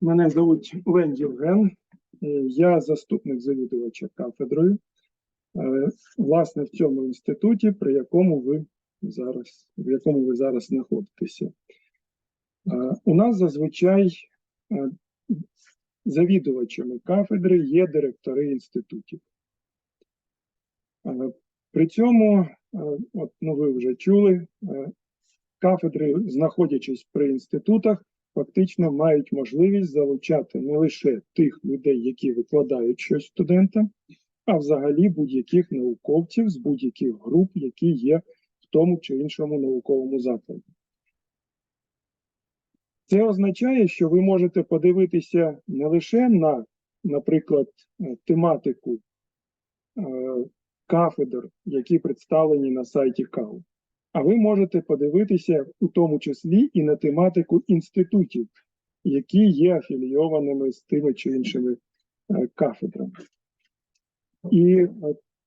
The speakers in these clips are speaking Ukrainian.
Мене звуть Лень Євген, е, я заступник завідувача кафедрою, е, власне, в цьому інституті, при якому ви зараз, в якому ви зараз знаходитеся. Е, У нас зазвичай завідувачами кафедри є директори інститутів. При цьому, от, ну ви вже чули, кафедри, знаходячись при інститутах, фактично мають можливість залучати не лише тих людей, які викладають щось студентам, а взагалі будь-яких науковців з будь-яких груп, які є в тому чи іншому науковому закладі. Це означає, що ви можете подивитися не лише на, наприклад, е, тематику е, кафедр, які представлені на сайті КАУ, а ви можете подивитися у тому числі і на тематику інститутів, які є афілійованими з тими чи іншими е, кафедрами. І е,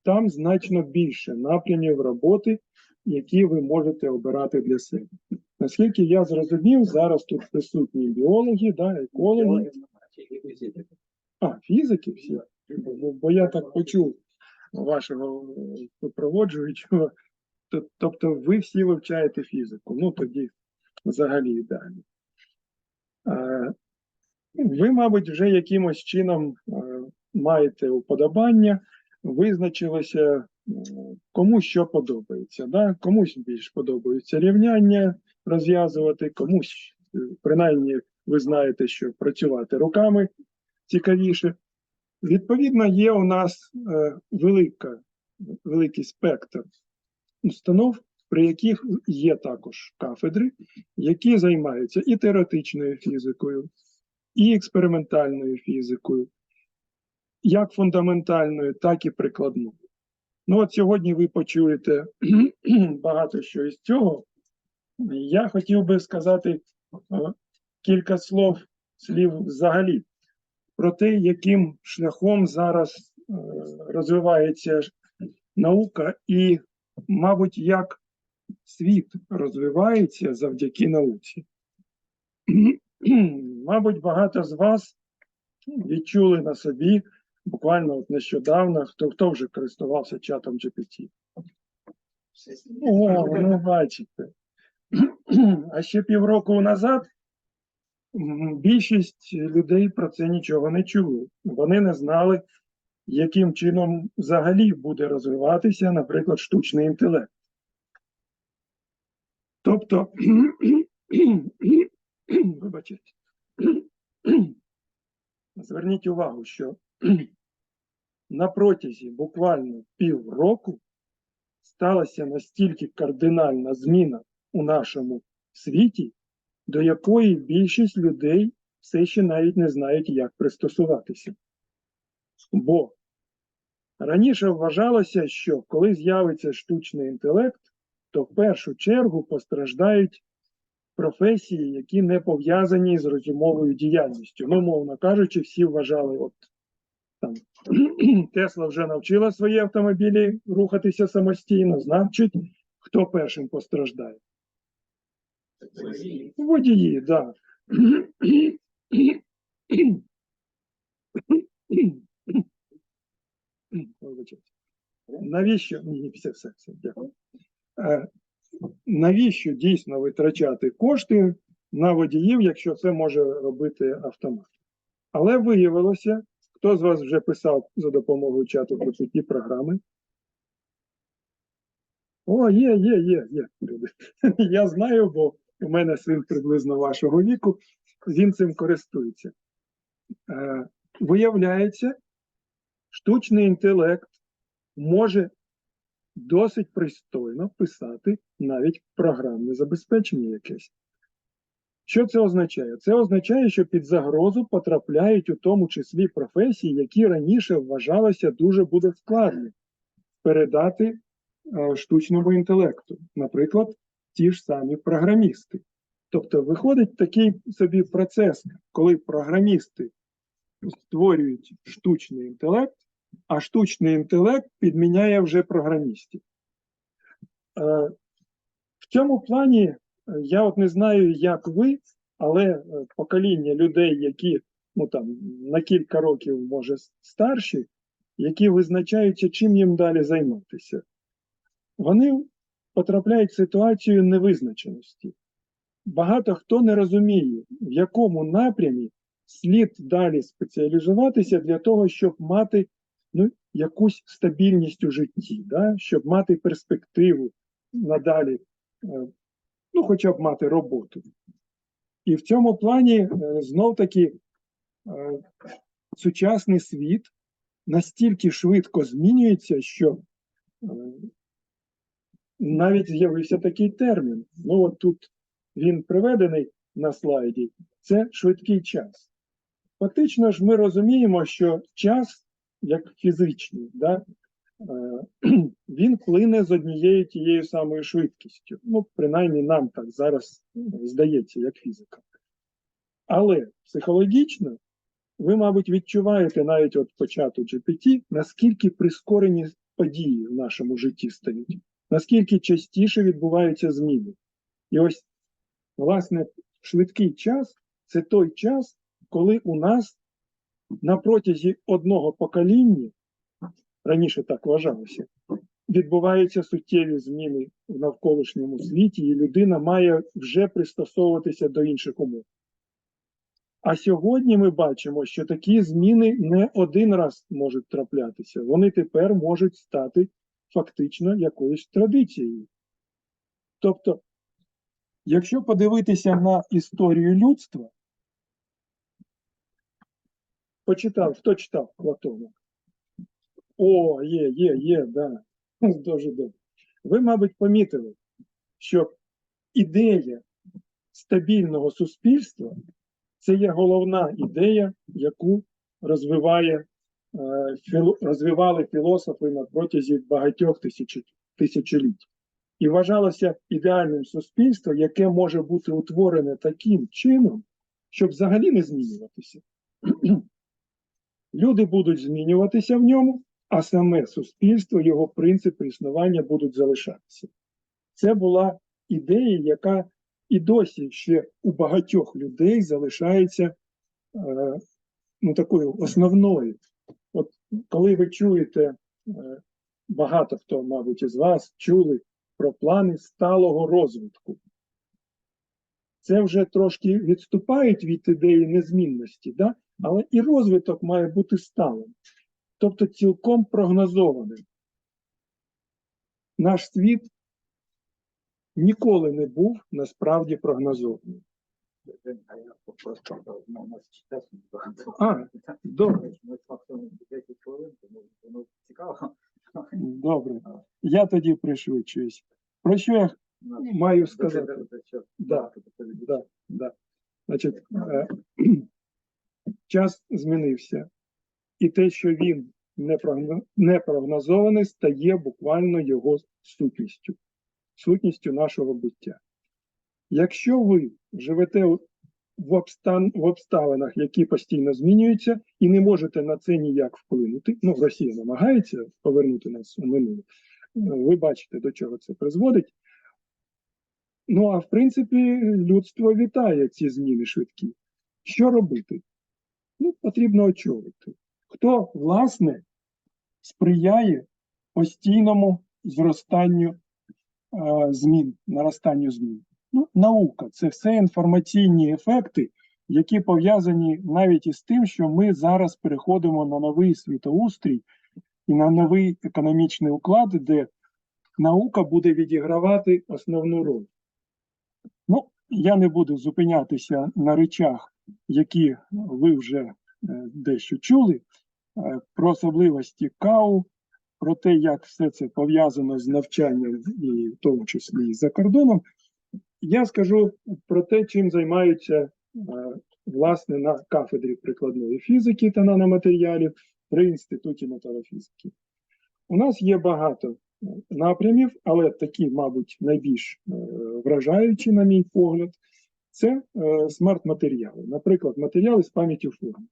там значно більше напрямів роботи, які ви можете обирати для себе. Наскільки я зрозумів, зараз тут присутні біологи, да, екологи, а, фізики всі. Бо, я так почув вашого супроводжуючого. Тобто ви всі вивчаєте фізику. Ну тоді взагалі ідеально. Е, Ви, мабуть, вже якимось чином е, маєте уподобання, визначилося, е, кому що подобається. Да? Комусь більш подобаються рівняння розв'язувати, комусь, принаймні, ви знаєте, що працювати руками цікавіше. Відповідно, є у нас велика, великий спектр установ, при яких є також кафедри, які займаються і теоретичною фізикою, і експериментальною фізикою, як фундаментальною, так і прикладною. Ну от сьогодні ви почуєте багато що із цього. Я хотів би сказати е, кілька слов, слів взагалі про те, яким шляхом зараз е, розвивається наука, і, мабуть, як світ розвивається завдяки науці. Мабуть, багато з вас відчули на собі буквально от нещодавно, хто, хто вже користувався чатом GPT. О, ну бачите. А ще півроку назад більшість людей про це нічого не чули. Вони не знали, яким чином взагалі буде розвиватися, наприклад, штучний інтелект. Тобто, вибачте, зверніть увагу, що на протязі буквально півроку сталася настільки кардинальна зміна у нашому світі, до якої більшість людей все ще навіть не знають, як пристосуватися. Бо раніше вважалося, що коли з'явиться штучний інтелект, то в першу чергу постраждають професії, які не пов'язані з розумовою діяльністю. Ну, мовно кажучи, всі вважали, от там Тесла вже навчила свої автомобілі рухатися самостійно, значить, хто першим постраждає? Водії, так. Вибачте. Навіщо? Ні, все, все, все, дякую. Е, Навіщо дійсно витрачати кошти на водіїв, якщо це може робити автомат? Але виявилося, хто з вас вже писав за допомогою чату GPT програми? О, є, є, є, є. люди. Я знаю, бо у мене син приблизно вашого віку, він цим користується. Е, виявляється, штучний інтелект може досить пристойно писати навіть програмне забезпечення якесь. Що це означає? Це означає, що під загрозу потрапляють у тому числі професії, які раніше вважалося дуже буде складно передати е, штучному інтелекту, наприклад, ті ж самі програмісти. Тобто виходить такий собі процес, коли програмісти створюють штучний інтелект, а штучний інтелект підміняє вже програмістів. Е, В цьому плані е, я от не знаю, як ви, але е, покоління людей, які ну там на кілька років, може, старші, які визначаються, чим їм далі займатися, вони потрапляють в ситуацію невизначеності. Багато хто не розуміє, в якому напрямі слід далі спеціалізуватися для того, щоб мати ну, якусь стабільність у житті, да? щоб мати перспективу надалі, е, ну, хоча б мати роботу. І в цьому плані знов таки е, сучасний світ настільки швидко змінюється, що е, навіть з'явився такий термін. Ну, от тут він приведений на слайді. Це швидкий час. Фактично ж ми розуміємо, що час, як фізичний, да, е, він плине з однією тією самою швидкістю. Ну, принаймні нам так зараз здається, як фізика. Але психологічно ви, мабуть, відчуваєте навіть от по чату GPT, наскільки прискорені події в нашому житті стають, наскільки частіше відбуваються зміни. І ось, власне, швидкий час це той час, коли у нас на протязі одного покоління, раніше так вважалося, відбуваються суттєві зміни в навколишньому світі, і людина має вже пристосовуватися до інших умов. А сьогодні ми бачимо, що такі зміни не один раз можуть траплятися. Вони тепер можуть стати фактично якоюсь традицією. Тобто, якщо подивитися на історію людства, почитав, хто читав Платона? О, є, є, є, да. Дуже добре. Ви, мабуть, помітили, що ідея стабільного суспільства це є головна ідея, яку розвиває, е, розвивали філософи на протязі багатьох тисяч, тисячоліть. І вважалося ідеальним суспільством, яке може бути утворене таким чином, щоб взагалі не змінюватися. Люди будуть змінюватися в ньому, а саме суспільство, його принципи існування будуть залишатися. Це була ідея, яка і досі ще у багатьох людей залишається е, ну, такою основною. От коли ви чуєте, е, багато хто, мабуть, із вас чули про плани сталого розвитку. Це вже трошки відступають від ідеї незмінності, да? Але і розвиток має бути сталим, тобто цілком прогнозованим. Наш світ ніколи не був насправді прогнозованим. А добре. Ми фактично 10 хвилин, тому воно цікаво. Добре. Я тоді пришвидшуюсь. Про що я маю сказати? Да, Да, да. Значить, е, час змінився, і те, що він не прогнозований, стає буквально його сутністю, сутністю нашого буття. Якщо ви живете в, обстан, в обставинах, які постійно змінюються, і не можете на це ніяк вплинути, ну, Росія намагається повернути нас у минуле, ви бачите, до чого це призводить. Ну, а в принципі, людство вітає ці зміни швидкі. Що робити? Ну, потрібно очолити. Хто, власне, сприяє постійному зростанню е, змін, наростанню змін? Ну, наука це все інформаційні ефекти, які пов'язані навіть із тим, що ми зараз переходимо на новий світоустрій і на новий економічний уклад, де наука буде відігравати основну роль. Ну, я не буду зупинятися на речах, які ви вже е, дещо чули, е, про особливості КАУ, про те, як все це пов'язано з навчанням, і в тому числі і за кордоном. Я скажу про те, чим займаються е, власне на кафедрі прикладної фізики та наноматеріалів при інституті металофізики. У нас є багато напрямів, але такі, мабуть, найбільш вражаючі, на мій погляд, це е, смарт-матеріали. Наприклад, матеріали з пам'яттю форм.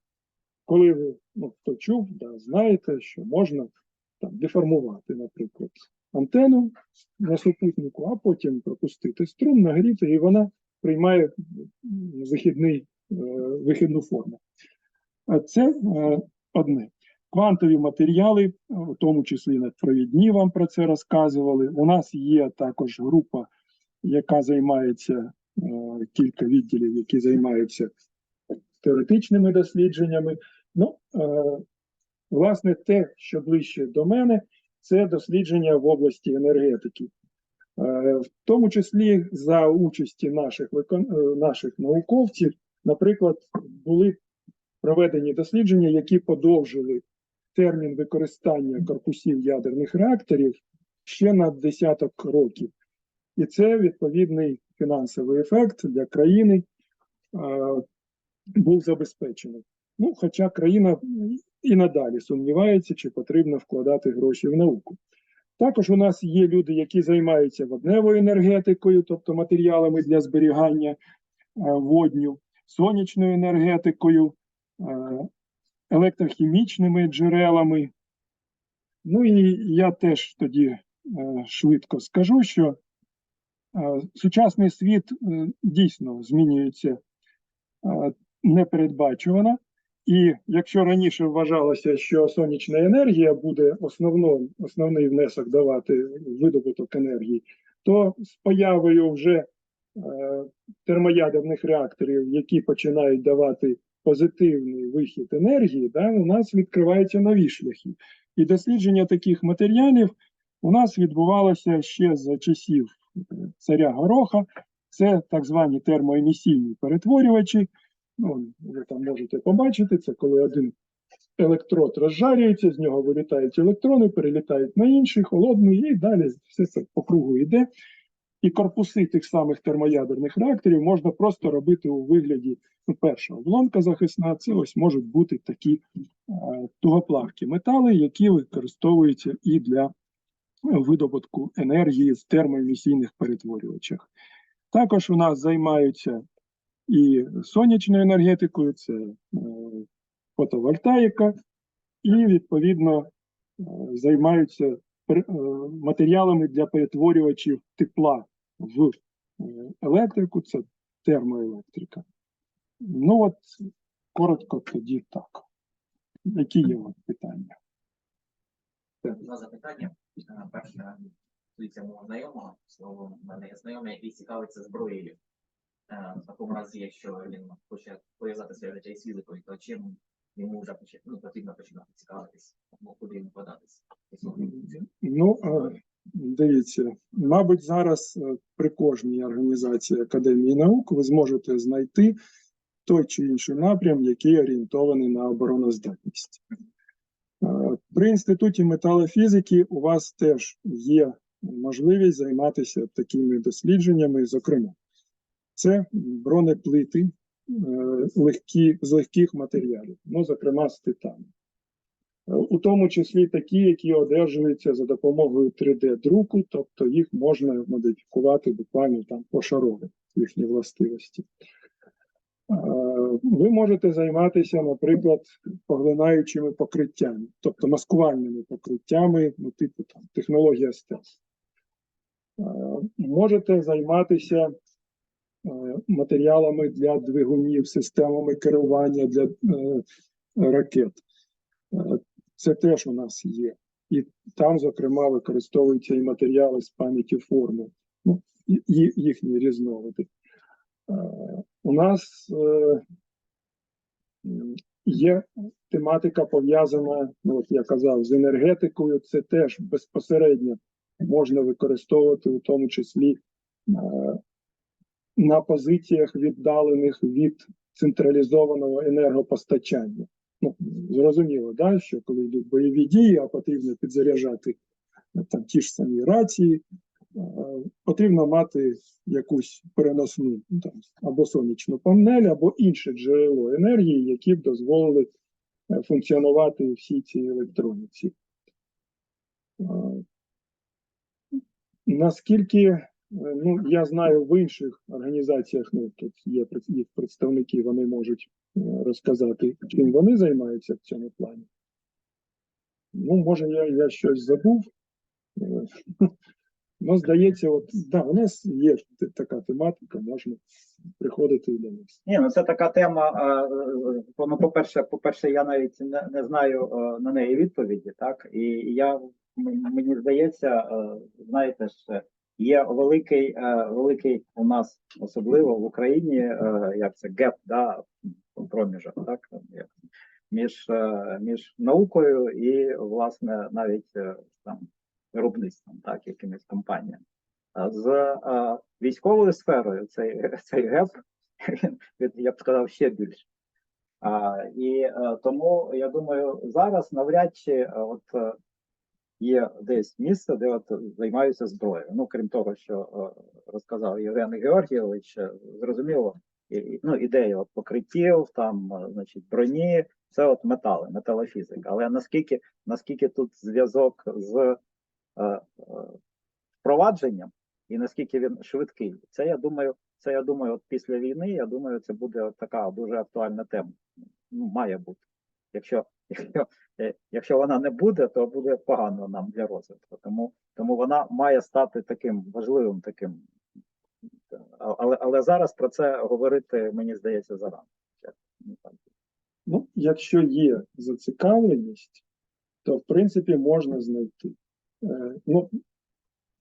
Коли ви, ну, хто чув, да, знаєте, що можна там, деформувати, наприклад, антенну на супутнику, а потім пропустити струм, нагріти, і вона приймає м, вихідний, е, вихідну форму. А це е, одне. Квантові матеріали, в тому числі надпровідні, вам про це розказували. У нас є також група, яка займається е, кілька відділів, які займаються теоретичними дослідженнями. Ну, е, власне, те, що ближче до мене, це дослідження в області енергетики. Е, В тому числі за участі наших, е, наших науковців, наприклад, були проведені дослідження, які подовжили термін використання корпусів ядерних реакторів ще на десяток років. І це відповідний фінансовий ефект для країни е, був забезпечений. Ну, хоча країна і надалі сумнівається, чи потрібно вкладати гроші в науку. Також у нас є люди, які займаються водневою енергетикою, тобто матеріалами для зберігання е, водню, сонячною енергетикою, е, електрохімічними джерелами. Ну і я теж тоді швидко скажу, що сучасний світ е, дійсно змінюється е, непередбачувано. І якщо раніше вважалося, що сонячна енергія буде основно, основний внесок давати видобуток енергії, то з появою вже е, термоядерних реакторів, які починають давати позитивний вихід енергії, да, у нас відкриваються нові шляхи. І дослідження таких матеріалів у нас відбувалося ще за часів царя Гороха. Це так звані термоемісійні перетворювачі. Ну, ви там можете побачити, це коли один електрод розжарюється, з нього вилітають електрони, перелітають на інший, холодний, і далі все це по кругу йде. І корпуси тих самих термоядерних реакторів можна просто робити у вигляді ну, перша обломка захисна. Це ось можуть бути такі е, тугоплавкі метали, які використовуються і для видобутку енергії в термоемісійних перетворювачах. Також у нас займаються і сонячною енергетикою, це е, фотовольтаїка, і відповідно е, займаються е, матеріалами для перетворювачів тепла в електрику, це термоелектрика. Ну от коротко тоді так. Які є у вас питання? Два запитання. Е, Перше, стосується мого знайомого. Слово, мене є знайомий, який цікавиться зброєю. Е, В такому разі, якщо він хоче пов'язати своє життя із фізикою, то чим йому вже ну, потрібно починати цікавитись, куди йому податись? Ну, е, дивіться, мабуть, зараз при кожній організації Академії наук ви зможете знайти той чи інший напрям, який орієнтований на обороноздатність. Е, При інституті металофізики у вас теж є можливість займатися такими дослідженнями, зокрема, це бронеплити е, легкі, з легких матеріалів, ну, зокрема з титану. Е, у тому числі такі, які одержуються за допомогою 3D-друку, тобто їх можна модифікувати буквально там пошарово, їхні властивості. Е, Ви можете займатися, наприклад, поглинаючими покриттями, тобто маскувальними покриттями, ну, типу там, технологія стелс. Е, Можете займатися е, матеріалами для двигунів, системами керування для ракет. Це теж у нас є. І там, зокрема, використовуються і матеріали з пам'яті форми, ну, їхні різновиди. Е, У нас е, є тематика пов'язана, ну, от я казав, з енергетикою. Це теж безпосередньо можна використовувати, у тому числі е, на позиціях віддалених від централізованого енергопостачання. Ну, зрозуміло, да, що коли йдуть бойові дії, а потрібно підзаряджати там ті ж самі рації, потрібно мати якусь переносну ну, там, або сонячну панель, або інше джерело енергії, які б дозволили е, функціонувати всій цій електроніці. Е, Наскільки е, ну, я знаю в інших організаціях, ну тут є їх представники, вони можуть е, розказати, чим вони займаються в цьому плані. Ну, може, я, я щось забув. Ну, здається, от да, у нас є така тематика, можна приходити до нас. Ні, ну це така тема. е, е, Ну, по-перше, по-перше, я навіть не, не знаю е, на неї відповіді, так і я мені здається, знаєте ж, є великий, великий у нас, особливо в Україні, як це геп, да, проміжок, так між, між наукою і власне навіть там виробництвом, так, якимись компаніями. А З військовою сферою цей, цей геп він, я б сказав, ще більше. А, і е, тому я думаю, зараз навряд чи е, от е, є десь місце, де от займаються зброєю. Ну, крім того, що розказав Євген Георгійович, зрозуміло, і, ну, ідея от покриттів, там, значить, броні, це от метали, металофізика. Але наскільки, наскільки тут зв'язок з впровадженням і наскільки він швидкий, це я думаю, це я думаю, от після війни, я думаю, це буде така дуже актуальна тема. Ну, має бути. Якщо, якщо, е, якщо вона не буде, то буде погано нам для розвитку. Тому, тому вона має стати таким важливим таким. Але, але зараз про це говорити, мені здається, зарано. Ну. Ну, якщо є зацікавленість, то в принципі можна знайти. Е, ну,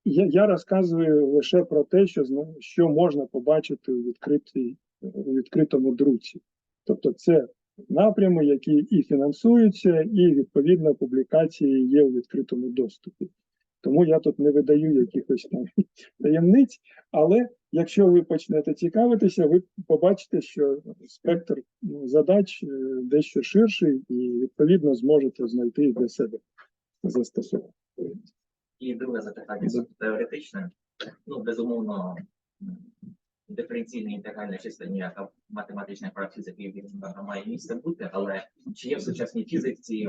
я, я розказую лише про те, що, що можна побачити у, відкритій, у відкритому друці. Тобто, це напрями, які і фінансуються, і відповідно публікації є у відкритому доступі. Тому я тут не видаю якихось там таємниць, але якщо ви почнете цікавитися, ви побачите, що спектр ну, задач е, дещо ширший, і відповідно зможете знайти для себе застосування. І друге запитання теоретичне. Ну, безумовно, диференційне інтегральне числення ніяка математична права фізики має місце бути, але чи є в сучасній фізиці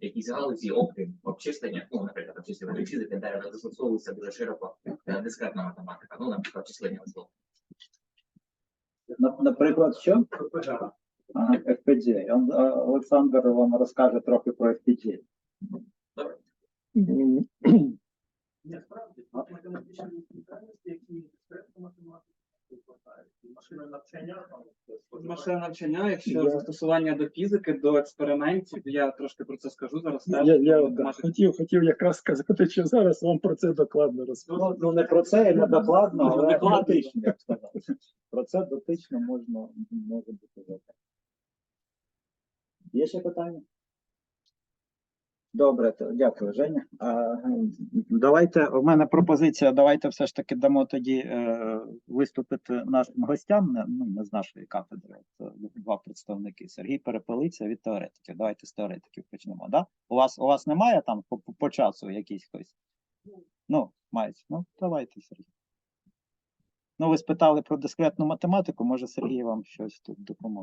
якісь галузі, окрім обчислення, ну, наприклад, обчислювання фізики, де застосовується дуже широко е, дискретна математика, ну, наприклад, числення весло. Наприклад, що? Ага, FPGA. Е, Олександр вам розкаже трохи про FPGA. Добре. Насправді, математичні спеціальності, які викладають, і машинне навчання, там, Машинне навчання, якщо застосування до фізики, до експериментів, я трошки про це скажу зараз. Я, я да, хотів, хотів якраз сказати, що зараз вам про це докладно розповім. Ну, ну не про це не докладно, але Докладно. дотично, я б сказав. Про це дотично можна може бути. Є ще питання? Добре, дякую, Женя. А, давайте, у мене пропозиція. Давайте все ж таки дамо тоді е, виступити нашим гостям, ну, не з нашої кафедри. Це два представники. Сергій Перепелиця від теоретиків. Давайте з теоретиків почнемо. Да? У вас у вас немає там по, по- часу якийсь хтось? Ну, мають. Ну, давайте, Сергій. Ну, ви спитали про дискретну математику, може Сергій вам щось тут допоможе.